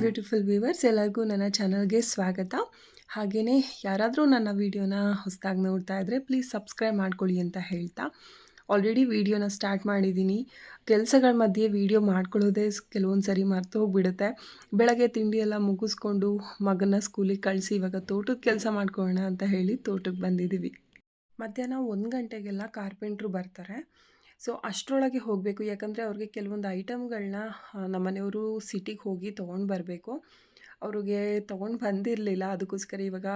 Beautiful viewers ಎಲ್ಲರಿಗೂ ನನ್ನ ಚಾನಲ್ಗೆ ಸ್ವಾಗತ. ಹಾಗೆಯೇ ಯಾರಾದರೂ ನನ್ನ ವೀಡಿಯೋನ ಹೊಸದಾಗಿ ನೋಡ್ತಾ ಇದ್ದರೆ ಪ್ಲೀಸ್ ಸಬ್ಸ್ಕ್ರೈಬ್ ಮಾಡ್ಕೊಳ್ಳಿ ಅಂತ ಹೇಳ್ತಾ. ಆಲ್ರೆಡಿ ವೀಡಿಯೋನ ಸ್ಟಾರ್ಟ್ ಮಾಡಿದ್ದೀನಿ ಕೆಲಸಗಳ ಮಧ್ಯೆ ವೀಡಿಯೋ ಮಾಡ್ಕೊಳ್ಳೋದೇ ಕೆಲವೊಂದು ಸರಿ ಮರ್ತು ಹೋಗಿಬಿಡುತ್ತೆ. ಬೆಳಗ್ಗೆ ತಿಂಡಿ ಎಲ್ಲ ಮುಗಿಸ್ಕೊಂಡು ಮಗನ ಸ್ಕೂಲಿಗೆ ಕಳಿಸಿ ಇವಾಗ ತೋಟದ ಕೆಲಸ ಮಾಡ್ಕೊಳ್ಳೋಣ ಅಂತ ಹೇಳಿ ತೋಟಕ್ಕೆ ಬಂದಿದ್ದೀವಿ ಮಧ್ಯಾಹ್ನ ಒಂದು ಗಂಟೆಗೆಲ್ಲ ಕಾರ್ಪೆಂಟ್ರು ಬರ್ತಾರೆ. ಸೊ, ಅಷ್ಟರೊಳಗೆ ಹೋಗಬೇಕು. ಯಾಕಂದರೆ ಅವ್ರಿಗೆ ಕೆಲವೊಂದು ಐಟಮ್ಗಳನ್ನ ನಮ್ಮನೆಯವರು ಸಿಟಿಗೆ ಹೋಗಿ ತೊಗೊಂಡು ಬರಬೇಕು. ಅವ್ರಿಗೆ ತೊಗೊಂಡು ಬಂದಿರಲಿಲ್ಲ. ಅದಕ್ಕೋಸ್ಕರ ಇವಾಗ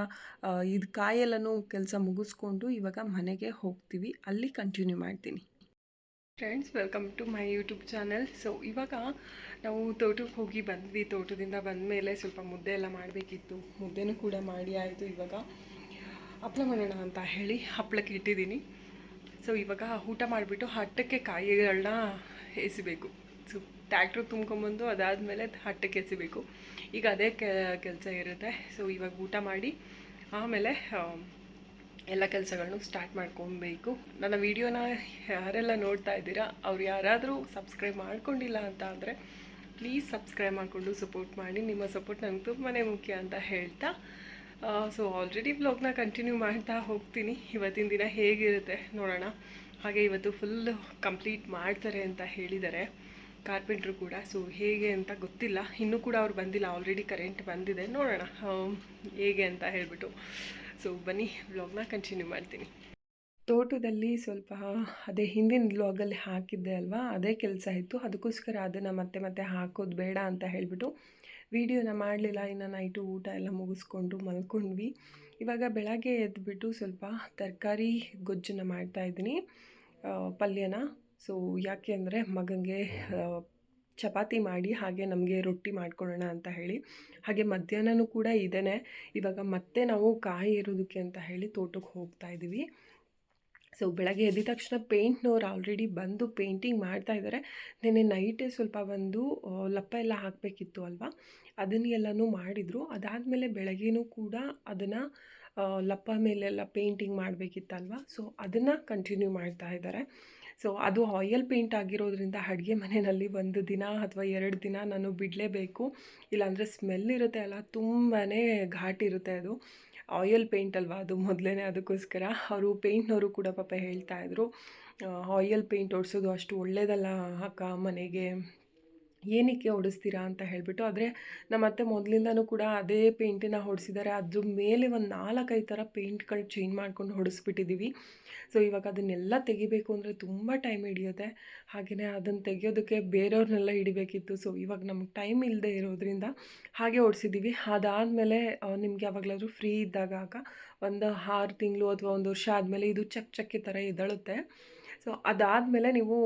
ಇದು ಕಾಯೆಲ್ಲನೂ ಕೆಲಸ ಮುಗಿಸ್ಕೊಂಡು ಇವಾಗ ಮನೆಗೆ ಹೋಗ್ತೀವಿ. ಅಲ್ಲಿ ಕಂಟಿನ್ಯೂ ಮಾಡ್ತೀನಿ. Friends welcome to my YouTube channel so ಇವಾಗ ನಾವು ತೋಟಕ್ಕೆ ಹೋಗಿ ಬಂದ್ವಿ. ತೋಟದಿಂದ ಬಂದ ಮೇಲೆ ಸ್ವಲ್ಪ ಮುದ್ದೆ ಎಲ್ಲ ಮಾಡಬೇಕಿತ್ತು. ಮುದ್ದೆನೂ ಕೂಡ ಮಾಡಿ ಆಯಿತು ಇವಾಗ. ಹಪ್ಳ ಮಾಡೋಣ ಅಂತ ಹೇಳಿ ಹಪ್ಳಕ್ಕೆ ಇಟ್ಟಿದ್ದೀನಿ. ಸೊ ಇವಾಗ ಊಟ ಮಾಡಿಬಿಟ್ಟು ಹಟ್ಟಕ್ಕೆ ಕಾಯಿಗಳನ್ನ ಎಸಿಬೇಕು. ಸೊ ಟ್ಯಾಕ್ಟ್ರ್ ತುಂಬ್ಕೊಂಬಂದು ಅದಾದಮೇಲೆ ಹಟ್ಟಕ್ಕೆ ಎಸಿಬೇಕು. ಈಗ ಅದೇ ಕೆಲಸ ಇರುತ್ತೆ. ಸೊ ಇವಾಗ ಊಟ ಮಾಡಿ ಆಮೇಲೆ ಎಲ್ಲ ಕೆಲಸಗಳನ್ನು ಸ್ಟಾರ್ಟ್ ಮಾಡ್ಕೊಬೇಕು. ನನ್ನ ವಿಡಿಯೋನ ಯಾರೆಲ್ಲ ನೋಡ್ತಾ ಇದ್ದೀರಾ, ಅವ್ರು ಯಾರಾದರೂ ಸಬ್ಸ್ಕ್ರೈಬ್ ಮಾಡ್ಕೊಂಡಿಲ್ಲ ಅಂತ ಅಂದರೆ ಪ್ಲೀಸ್ ಸಬ್ಸ್ಕ್ರೈಬ್ ಮಾಡಿಕೊಂಡು ಸಪೋರ್ಟ್ ಮಾಡಿ. ನಿಮ್ಮ ಸಪೋರ್ಟ್ ನನಗೆ ತುಂಬಾ ಮುಖ್ಯ ಅಂತ ಹೇಳ್ತಾ ಸೊ ಆಲ್ರೆಡಿ ಬ್ಲಾಗ್ನ ಕಂಟಿನ್ಯೂ ಮಾಡ್ತಾ ಹೋಗ್ತೀನಿ. ಇವತ್ತಿನ ದಿನ ಹೇಗಿರುತ್ತೆ ನೋಡೋಣ. ಹಾಗೆ ಇವತ್ತು ಫುಲ್ ಕಂಪ್ಲೀಟ್ ಮಾಡ್ತಾರೆ ಅಂತ ಹೇಳಿದ್ದಾರೆ. ಕಾರ್ಪೆಂಟ್ರು ಕೂಡ ಸೊ ಹೇಗೆ ಅಂತ ಗೊತ್ತಿಲ್ಲ. ಇನ್ನೂ ಕೂಡ ಅವ್ರು ಬಂದಿಲ್ಲ. ಆಲ್ರೆಡಿ ಕರೆಂಟ್ ಬಂದಿದೆ. ನೋಡೋಣ ಹೇಗೆ ಅಂತ ಹೇಳಿಬಿಟ್ಟು. ಸೊ ಬನ್ನಿ ಬ್ಲಾಗ್ನ ಕಂಟಿನ್ಯೂ ಮಾಡ್ತೀನಿ. ತೋಟದಲ್ಲಿ ಸ್ವಲ್ಪ, ಅದೇ ಹಿಂದಿನ ಬ್ಲಾಗಲ್ಲಿ ಹಾಕಿದ್ದೆ ಅಲ್ವಾ? ಅದೇ ಕೆಲಸ ಇತ್ತು. ಅದಕ್ಕೋಸ್ಕರ ಅದನ್ನು ಮತ್ತೆ ಮತ್ತೆ ಹಾಕೋದು ಬೇಡ ಅಂತ ಹೇಳಿಬಿಟ್ಟು ವಿಡಿಯೋನ ಮಾಡಲಿಲ್ಲ, ಇನ್ನು ನೈಟು ಊಟ ಎಲ್ಲ ಮುಗಿಸ್ಕೊಂಡು ಮಲ್ಕೊಂಡ್ವಿ. ಇವಾಗ ಬೆಳಗ್ಗೆ ಎದ್ದುಬಿಟ್ಟು ಸ್ವಲ್ಪ ತರಕಾರಿ ಗೊಜ್ಜನ್ನ ಮಾಡ್ತಾಯಿದ್ದೀನಿ ಪಲ್ಯನ. ಸೊ ಯಾಕೆ ಅಂದರೆ ಮಗನಿಗೆ ಚಪಾತಿ ಮಾಡಿ ಹಾಗೆ ನಮಗೆ ರೊಟ್ಟಿ ಮಾಡ್ಕೊಳ್ಳೋಣ ಅಂತ ಹೇಳಿ. ಹಾಗೆ ಮಧ್ಯಾಹ್ನನೂ ಕೂಡ ಇದೇ ಇವಾಗ ಮತ್ತೆ ನಾವು ಕಾಯಿ ಇರೋದಕ್ಕೆ ಅಂತ ಹೇಳಿ ತೋಟಕ್ಕೆ ಹೋಗ್ತಾ ಇದ್ದೀವಿ. ಸೊ ಬೆಳಗ್ಗೆ ಎದ್ದ ತಕ್ಷಣ ಪೇಂಟ್ನವ್ರು ಆಲ್ರೆಡಿ ಬಂದು ಪೇಂಟಿಂಗ್ ಮಾಡ್ತಾ ಇದ್ದಾರೆ ನೆನ್ನೆ ನೈಟೇ ಸ್ವಲ್ಪ ಬಂದು ಲಪ್ಪ ಎಲ್ಲ ಹಾಕಬೇಕಿತ್ತು ಅಲ್ವಾ? ಅದನ್ನೆಲ್ಲನೂ ಮಾಡಿದರು. ಅದಾದಮೇಲೆ ಬೆಳಗ್ಗೆನೂ ಕೂಡ ಅದನ್ನು ಲಪ್ಪ ಮೇಲೆಲ್ಲ ಪೇಂಟಿಂಗ್ ಮಾಡಬೇಕಿತ್ತಲ್ವ? ಸೊ ಅದನ್ನು ಕಂಟಿನ್ಯೂ ಮಾಡ್ತಾ ಇದ್ದಾರೆ ಸೊ ಅದು ಆಯಿಲ್ ಪೇಂಟ್ ಆಗಿರೋದ್ರಿಂದ ಅಡುಗೆ ಮನೆಯಲ್ಲಿ ಒಂದು ದಿನ ಅಥವಾ ಎರಡು ದಿನ ನಾನು ಬಿಡಲೇಬೇಕು. ಇಲ್ಲಾಂದರೆ ಸ್ಮೆಲ್ ಇರುತ್ತೆ ಅಲ್ಲ ತುಂಬಾ ಘಾಟ್ ಇರುತ್ತೆ ಅದು. ಆಯಿಲ್ ಪೇಂಟ್ ಅಲ್ವಾ, ಅದು ಮೊದಲೇ ಅದಕ್ಕೋಸ್ಕರ. ಅವರು ಪೇಂಟ್ನವರು ಕೂಡ ಪಾಪ ಹೇಳ್ತಾ ಇದ್ರು ಆಯಿಲ್ ಪೇಂಟ್ ಹೊಡ್ಸೋದು ಅಷ್ಟು ಒಳ್ಳೇದಲ್ಲ ಅಕ್ಕ ಮನೆಗೆ. ಏನಕ್ಕೆ ಹೊಡಿಸ್ತೀರಾ ಅಂತ ಹೇಳಿಬಿಟ್ಟು, ಆದರೆ ನಮ್ಮ ಅತ್ತೆ ಮೊದಲಿಂದನೂ ಕೂಡ ಅದೇ ಪೇಂಟನ್ನು ಹೊಡಿಸಿದ್ದಾರೆ ಅದ್ರ ಮೇಲೆ ಒಂದು ನಾಲ್ಕೈದು ಥರ ಪೇಂಟ್ಗಳು ಚೇಂಜ್ ಮಾಡ್ಕೊಂಡು ಹೊಡಿಸ್ಬಿಟ್ಟಿದ್ದೀವಿ ಸೊ ಇವಾಗ ಅದನ್ನೆಲ್ಲ ತೆಗಿಬೇಕು ಅಂದರೆ ತುಂಬ ಟೈಮ್ ಹಿಡಿಯುತ್ತೆ. ಹಾಗೆಯೇ ಅದನ್ನು ತೆಗಿಯೋದಕ್ಕೆ ಬೇರೆಯವ್ರನ್ನೆಲ್ಲ ಹಿಡಿಬೇಕಿತ್ತು. ಸೊ ಇವಾಗ ನಮ್ಗೆ ಟೈಮ್ ಇಲ್ಲದೆ ಇರೋದ್ರಿಂದ ಹಾಗೆ ಹೊಡೆಸಿದ್ದೀವಿ ಅದಾದಮೇಲೆ ನಿಮಗೆ ಯಾವಾಗಲಾದರೂ ಫ್ರೀ ಇದ್ದಾಗ ಒಂದು ಆರು ತಿಂಗಳು ಅಥವಾ ಒಂದು ವರ್ಷ ಆದಮೇಲೆ ಇದು ಚಕ್ ಚಕ್ಕೆ ಥರ ಎದಳುತ್ತೆ. ಸೊ ಅದಾದಮೇಲೆ ನೀವು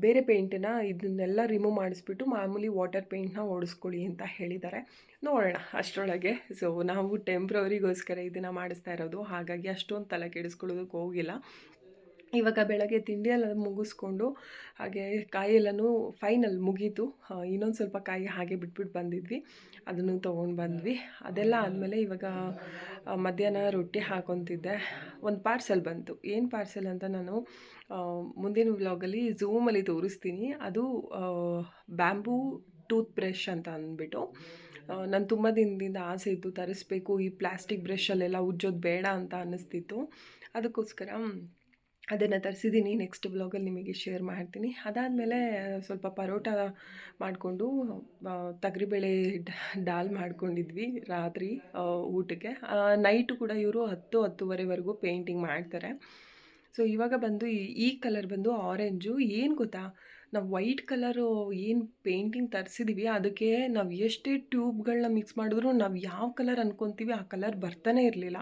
ಬೇರೆ ಪೇಂಟನ್ನ ಇದನ್ನೆಲ್ಲ ರಿಮೂವ್ ಮಾಡಿಸ್ಬಿಟ್ಟು ಮಾಮೂಲಿ ವಾಟರ್ ಪೇಂಟ್ನ ಓಡಿಸ್ಕೊಳ್ಳಿ ಅಂತ ಹೇಳಿದ್ದಾರೆ. ನೋಡೋಣ ಅಷ್ಟರೊಳಗೆ. ಸೊ ನಾವು ಟೆಂಪ್ರವರಿಗೋಸ್ಕರ ಇದನ್ನು ಮಾಡಿಸ್ತಾ ಇರೋದು. ಹಾಗಾಗಿ ಅಷ್ಟೊಂದು ತಲೆ ಕೆಡಿಸ್ಕೊಳ್ಳೋದಕ್ಕೆ ಹೋಗಿಲ್ಲ. ಇವಾಗ ಬೆಳಗ್ಗೆ ತಿಂಡಿ ಎಲ್ಲ ಮುಗಿಸ್ಕೊಂಡು ಹಾಗೆ ಕಾಯಿ ಎಲ್ಲನೂ ಫೈನಲ್ ಮುಗೀತು. ಇನ್ನೊಂದು ಸ್ವಲ್ಪ ಕಾಯಿ ಹಾಗೆ ಬಿಟ್ಬಿಟ್ಟು ಬಂದಿದ್ವಿ. ಅದನ್ನು ತೊಗೊಂಡು ಬಂದ್ವಿ. ಅದೆಲ್ಲ ಆದಮೇಲೆ ಇವಾಗ ಮಧ್ಯಾಹ್ನ ರೊಟ್ಟಿ ಹಾಕೊತಿದ್ದೆ. ಒಂದು ಪಾರ್ಸೆಲ್ ಬಂತು. ಏನು ಪಾರ್ಸೆಲ್ ಅಂತ ನಾನು ಮುಂದಿನ ವ್ಲಾಗಲ್ಲಿ ಝೂಮಲ್ಲಿ ತೋರಿಸ್ತೀನಿ. ಅದು ಬ್ಯಾಂಬೂ ಟೂತ್ ಬ್ರಷ್ ಅಂತ ಅಂದ್ಬಿಟ್ಟು. ನಾನು ತುಂಬ ದಿನದಿಂದ ಆಸೆ ಇತ್ತು ತರಿಸ್ಬೇಕು. ಈ ಪ್ಲಾಸ್ಟಿಕ್ ಬ್ರಷಲ್ಲೆಲ್ಲ ಉಜ್ಜೋದು ಬೇಡ ಅಂತ ಅನ್ನಿಸ್ತಿತ್ತು. ಅದಕ್ಕೋಸ್ಕರ ಅದನ್ನು ತರಿಸಿದ್ದೀನಿ ನೆಕ್ಸ್ಟ್ ಬ್ಲಾಗಲ್ಲಿ ನಿಮಗೆ ಶೇರ್ ಮಾಡ್ತೀನಿ. ಅದಾದಮೇಲೆ ಸ್ವಲ್ಪ ಪರೋಟ ಮಾಡಿಕೊಂಡು ತಗರಿಬೇಳೆ ಡಾಲ್ ಮಾಡ್ಕೊಂಡಿದ್ವಿ ರಾತ್ರಿ ಊಟಕ್ಕೆ. ನೈಟು ಕೂಡ ಇವರು ಹತ್ತು, ಹತ್ತುವರೆವರೆಗೂ ಪೇಂಟಿಂಗ್ ಮಾಡ್ತಾರೆ. ಸೊ ಇವಾಗ ಬಂದು ಈ- ಕಲರ್ ಬಂದು ಆರೆಂಜು ಏನು ಗೊತ್ತಾ? ನಾವು ವೈಟ್ ಕಲರು ಏನು ಪೇಂಟಿಂಗ್ ತರಿಸಿದ್ದೀವಿ ಅದಕ್ಕೆ ನಾವು ಎಷ್ಟೇ ಟ್ಯೂಬ್ಗಳನ್ನ ಮಿಕ್ಸ್ ಮಾಡಿದ್ರು ನಾವು ಯಾವ ಕಲರ್ ಅಂದ್ಕೊತೀವಿ ಆ ಕಲರ್ ಬರ್ತಾನೆ ಇರಲಿಲ್ಲ.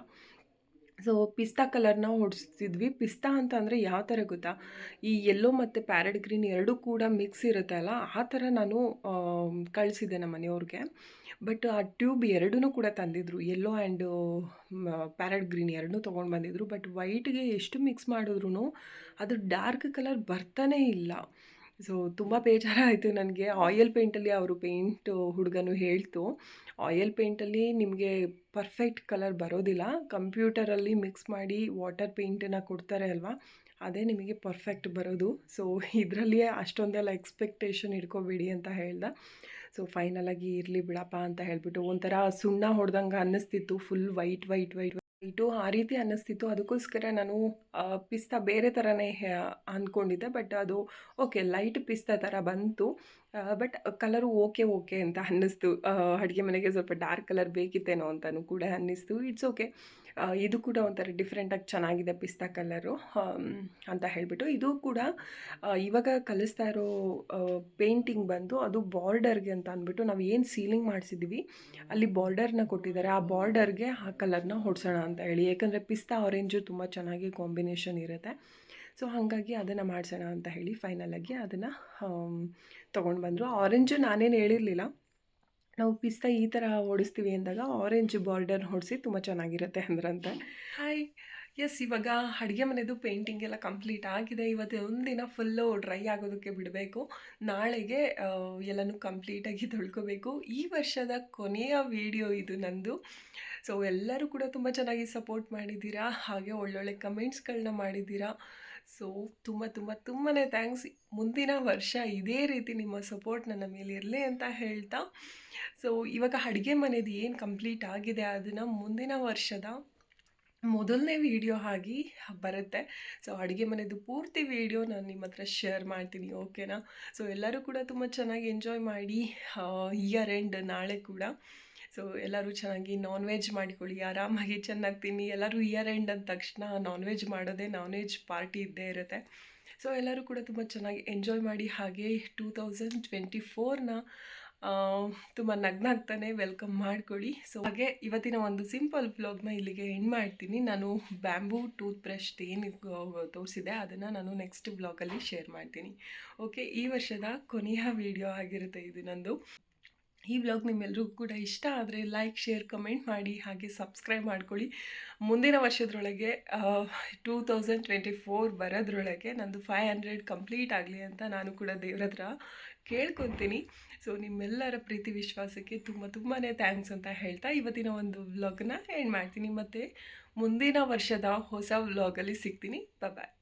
ಸೊ, ಪಿಸ್ತಾ ಕಲರ್ನ ಹೊಡಿಸ್ತಿದ್ವಿ ಪಿಸ್ತಾ ಅಂತ ಅಂದರೆ ಯಾವ ಥರ ಗೊತ್ತಾ? ಈ ಯೆಲ್ಲೋ ಮತ್ತು ಪ್ಯಾರೆಟ್ ಗ್ರೀನ್ ಎರಡೂ ಕೂಡ ಮಿಕ್ಸ್ ಇರುತ್ತೆ ಅಲ್ಲ? ಆ ಥರ ನಾನು ಕಳಿಸಿದ್ದೆ ನಮ್ಮ ಮನೆಯವ್ರಿಗೆ. ಬಟ್ ಆ ಟ್ಯೂಬ್ ಎರಡೂ ಕೂಡ ತಂದಿದ್ರು. ಯೆಲ್ಲೋ ಆ್ಯಂಡ್ ಪ್ಯಾರೆಟ್ ಗ್ರೀನ್ ಎರಡೂ ತೊಗೊಂಡು ಬಂದಿದ್ರು. ಬಟ್ ವೈಟ್ಗೆ ಎಷ್ಟು ಮಿಕ್ಸ್ ಮಾಡಿದ್ರು ಅದು ಡಾರ್ಕ್ ಕಲರ್ ಬರ್ತಾನೇ ಇಲ್ಲ. ಸೊ ತುಂಬ ಬೇಜಾರಾಯಿತು ನನಗೆ. ಆಯಿಲ್ ಪೇಂಟಲ್ಲಿ ಅವರು ಪೇಂಟ್ ಹುಡುಗನು ಹೇಳ್ತು. ಆಯಿಲ್ ಪೇಂಟಲ್ಲಿ ನಿಮಗೆ ಪರ್ಫೆಕ್ಟ್ ಕಲರ್ ಬರೋದಿಲ್ಲ. ಕಂಪ್ಯೂಟರಲ್ಲಿ ಮಿಕ್ಸ್ ಮಾಡಿ ವಾಟರ್ ಪೇಂಟನ್ನು ಕೊಡ್ತಾರೆ ಅಲ್ವಾ? ಅದೇ ನಿಮಗೆ ಪರ್ಫೆಕ್ಟ್ ಬರೋದು. ಸೊ ಇದರಲ್ಲಿಯೇ ಅಷ್ಟೊಂದೆಲ್ಲ ಎಕ್ಸ್ಪೆಕ್ಟೇಷನ್ ಇಟ್ಕೋಬೇಡಿ ಅಂತ ಹೇಳ್ದ. ಸೊ ಫೈನಲಾಗಿ ಇರಲಿ ಬಿಡಪ್ಪ ಅಂತ ಹೇಳಿಬಿಟ್ಟು ಒಂಥರ ಸುಣ್ಣ ಹೊಡೆದಂಗೆ ಅನ್ನಿಸ್ತಿತ್ತು. Full white white white white ಆ ರೀತಿ ಅನ್ನಿಸ್ತಿತ್ತು. ಅದಕ್ಕೋಸ್ಕರ ನಾನು ಪಿಸ್ತಾ ಬೇರೆ ಥರನೇ ಅಂದ್ಕೊಂಡಿದ್ದೆ ಬಟ್ ಅದು, ಓಕೆ, ಲೈಟ್ ಪಿಸ್ತಾ ಥರ ಬಂತು. ಬಟ್ ಕಲರು ಓಕೆ ಓಕೆ ಅಂತ ಅನ್ನಿಸ್ತು. ಅಡುಗೆ ಮನೆಗೆ ಸ್ವಲ್ಪ ಡಾರ್ಕ್ ಕಲರ್ ಬೇಕಿತ್ತೇನೋ ಅಂತಲೂ ಕೂಡ ಅನ್ನಿಸ್ತು. ಇಟ್ಸ್ ಓಕೆ ಇದು ಕೂಡ ಒಂಥರ ಡಿಫ್ರೆಂಟಾಗಿ ಚೆನ್ನಾಗಿದೆ ಪಿಸ್ತಾ ಕಲರು ಅಂತ ಹೇಳಿಬಿಟ್ಟು. ಇದು ಕೂಡ ಇವಾಗ ಕಲಿಸ್ತಾ ಇರೋ ಪೇಂಟಿಂಗ್ ಬಂದು ಅದು ಬಾರ್ಡರ್ಗೆ ಅಂತ ಅಂದ್ಬಿಟ್ಟು ನಾವು ಏನು ಸೀಲಿಂಗ್ ಮಾಡಿಸಿದ್ದೀವಿ ಅಲ್ಲಿ ಬಾರ್ಡರ್ನ ಕೊಟ್ಟಿದ್ದಾರೆ ಆ ಬಾರ್ಡರ್ಗೆ ಆ ಕಲರ್ನ ಹೊಡ್ಸೋಣ ಅಂತ ಹೇಳಿ. ಯಾಕಂದರೆ ಪಿಸ್ತಾ ಆರೆಂಜು ತುಂಬ ಚೆನ್ನಾಗಿ ಕಾಂಬಿನೇಷನ್ ಇರುತ್ತೆ. ಸೊ ಹಾಗಾಗಿ ಅದನ್ನು ಮಾಡಿಸೋಣ ಅಂತ ಹೇಳಿ ಫೈನಲಾಗಿ ಅದನ್ನು ತೊಗೊಂಡು ಬಂದರು. ಆರೆಂಜು ನಾನೇನು ಹೇಳಿರಲಿಲ್ಲ. ನಾವು ಪಿಸ್ತಾ ಈ ಥರ ಓಡಿಸ್ತೀವಿ ಅಂದಾಗ ಆರೆಂಜ್ ಬಾರ್ಡರ್ ಹೊಡಿಸಿ ತುಂಬ ಚೆನ್ನಾಗಿರುತ್ತೆ ಅಂದ್ರಂತೆ. ಹಾಯ್ ಎಸ್ ಇವಾಗ ಅಡುಗೆ ಮನೆದು ಪೇಂಟಿಂಗ್ ಎಲ್ಲ ಕಂಪ್ಲೀಟ್ ಆಗಿದೆ. ಇವತ್ತು ಒಂದಿನ ಫುಲ್ಲು ಡ್ರೈ ಆಗೋದಕ್ಕೆ ಬಿಡಬೇಕು. ನಾಳೆಗೆ ಎಲ್ಲನೂ ಕಂಪ್ಲೀಟಾಗಿ ತೊಳ್ಕೊಬೇಕು. ಈ ವರ್ಷದ ಕೊನೆಯ ವಿಡಿಯೋ ಇದು ನಂದು. ಸೊ ಎಲ್ಲರೂ ಕೂಡ ತುಂಬ ಚೆನ್ನಾಗಿ ಸಪೋರ್ಟ್ ಮಾಡಿದ್ದೀರಾ? ಹಾಗೆ ಒಳ್ಳೊಳ್ಳೆ ಕಮೆಂಟ್ಸ್ಗಳನ್ನ ಮಾಡಿದ್ದೀರಾ? ಸೊ ತುಂಬ ತುಂಬ ತುಂಬಾ ಥ್ಯಾಂಕ್ಸ್ ಮುಂದಿನ ವರ್ಷ ಇದೇ ರೀತಿ ನಿಮ್ಮ ಸಪೋರ್ಟ್ ನನ್ನ ಮೇಲೆ ಇರಲಿ ಅಂತ ಹೇಳ್ತಾ. ಸೊ ಇವಾಗ ಅಡುಗೆ ಮನೆದು ಏನು ಕಂಪ್ಲೀಟ್ ಆಗಿದೆ ಅದನ್ನು ಮುಂದಿನ ವರ್ಷದ ಮೊದಲನೇ ವಿಡಿಯೋ ಆಗಿ ಬರುತ್ತೆ. ಸೊ ಅಡುಗೆ ಮನೆದು ಪೂರ್ತಿ ವಿಡಿಯೋ ನಾನು ನಿಮ್ಮ ಹತ್ರ ಶೇರ್ ಮಾಡ್ತೀನಿ ಓಕೆನಾ ಸೊ ಎಲ್ಲರೂ ಕೂಡ ತುಂಬ ಚೆನ್ನಾಗಿ ಎಂಜಾಯ್ ಮಾಡಿ ಇಯರ್ ಎಂಡ್ ನಾಳೆ ಕೂಡ. ಸೊ ಎಲ್ಲರೂ ಚೆನ್ನಾಗಿ ನಾನ್ ವೆಜ್ ಮಾಡಿಕೊಳ್ಳಿ, ಆರಾಮಾಗಿ ಚೆನ್ನಾಗಿ ತಿನ್ನಿ. ಎಲ್ಲರೂ ಇಯರ್ ಎಂಡ್ ಅಂದ ತಕ್ಷಣ ನಾನ್ ವೆಜ್ ಮಾಡೋದೇ ನಾನ್ ವೆಜ್ ಪಾರ್ಟಿ ಇದ್ದೇ ಇರುತ್ತೆ. ಸೊ ಎಲ್ಲರೂ ಕೂಡ ತುಂಬ ಚೆನ್ನಾಗಿ ಎಂಜಾಯ್ ಮಾಡಿ ಹಾಗೆ ಟೂ ತೌಸಂಡ್ ಟ್ವೆಂಟಿ ಫೋರ್ನ ತುಂಬ ನಗ್ನಾಗ್ತಾನೆ ವೆಲ್ಕಮ್ ಮಾಡ್ಕೊಳ್ಳಿ. ಸೊ ಹಾಗೆ ಇವತ್ತಿನ ಒಂದು ಸಿಂಪಲ್ ಬ್ಲಾಗ್ನ ಇಲ್ಲಿಗೆ ಎಂಡ್ ಮಾಡ್ತೀನಿ. ನಾನು ಬ್ಯಾಂಬೂ ಟೂತ್ ಬ್ರಷ್ ಏನು ತೋರಿಸಿದೆ ಅದನ್ನು ನಾನು ನೆಕ್ಸ್ಟ್ ಬ್ಲಾಗಲ್ಲಿ ಶೇರ್ ಮಾಡ್ತೀನಿ. ಓಕೆ ಈ ವರ್ಷದ ಕೊನೆಯ ವಿಡಿಯೋ ಆಗಿರುತ್ತೆ ಇದು ನಂದು. ಈ ವ್ಲಾಗ್ ನಿಮ್ಮೆಲ್ಲರಿಗೂ ಕೂಡ ಇಷ್ಟ ಆದರೆ ಲೈಕ್ ಶೇರ್ ಕಮೆಂಟ್ ಮಾಡಿ, ಹಾಗೆ ಸಬ್ಸ್ಕ್ರೈಬ್ ಮಾಡ್ಕೊಳ್ಳಿ. ಮುಂದಿನ ವರ್ಷದೊಳಗೆ ಟೂ ತೌಸಂಡ್ ಟ್ವೆಂಟಿ ಫೋರ್ ಬರೋದ್ರೊಳಗೆ ನಂದು ಫೈವ್ ಹಂಡ್ರೆಡ್ ಕಂಪ್ಲೀಟ್ ಆಗಲಿ ಅಂತ ನಾನು ಕೂಡ ದೇವ್ರ ಹತ್ರ ಕೇಳ್ಕೊತೀನಿ. ಸೊ ನಿಮ್ಮೆಲ್ಲರ ಪ್ರೀತಿ, ವಿಶ್ವಾಸಕ್ಕೆ ತುಂಬ ತುಂಬಾ ಥ್ಯಾಂಕ್ಸ್ ಅಂತ ಹೇಳ್ತಾ ಇವತ್ತಿನ ಒಂದು ವ್ಲಾಗ್ನ ಎಂಡ್ ಮಾಡ್ತೀನಿ. ಮತ್ತು ಮುಂದಿನ ವರ್ಷದ ಹೊಸ ವ್ಲಾಗಲ್ಲಿ ಸಿಗ್ತೀನಿ. ಬಾಯ್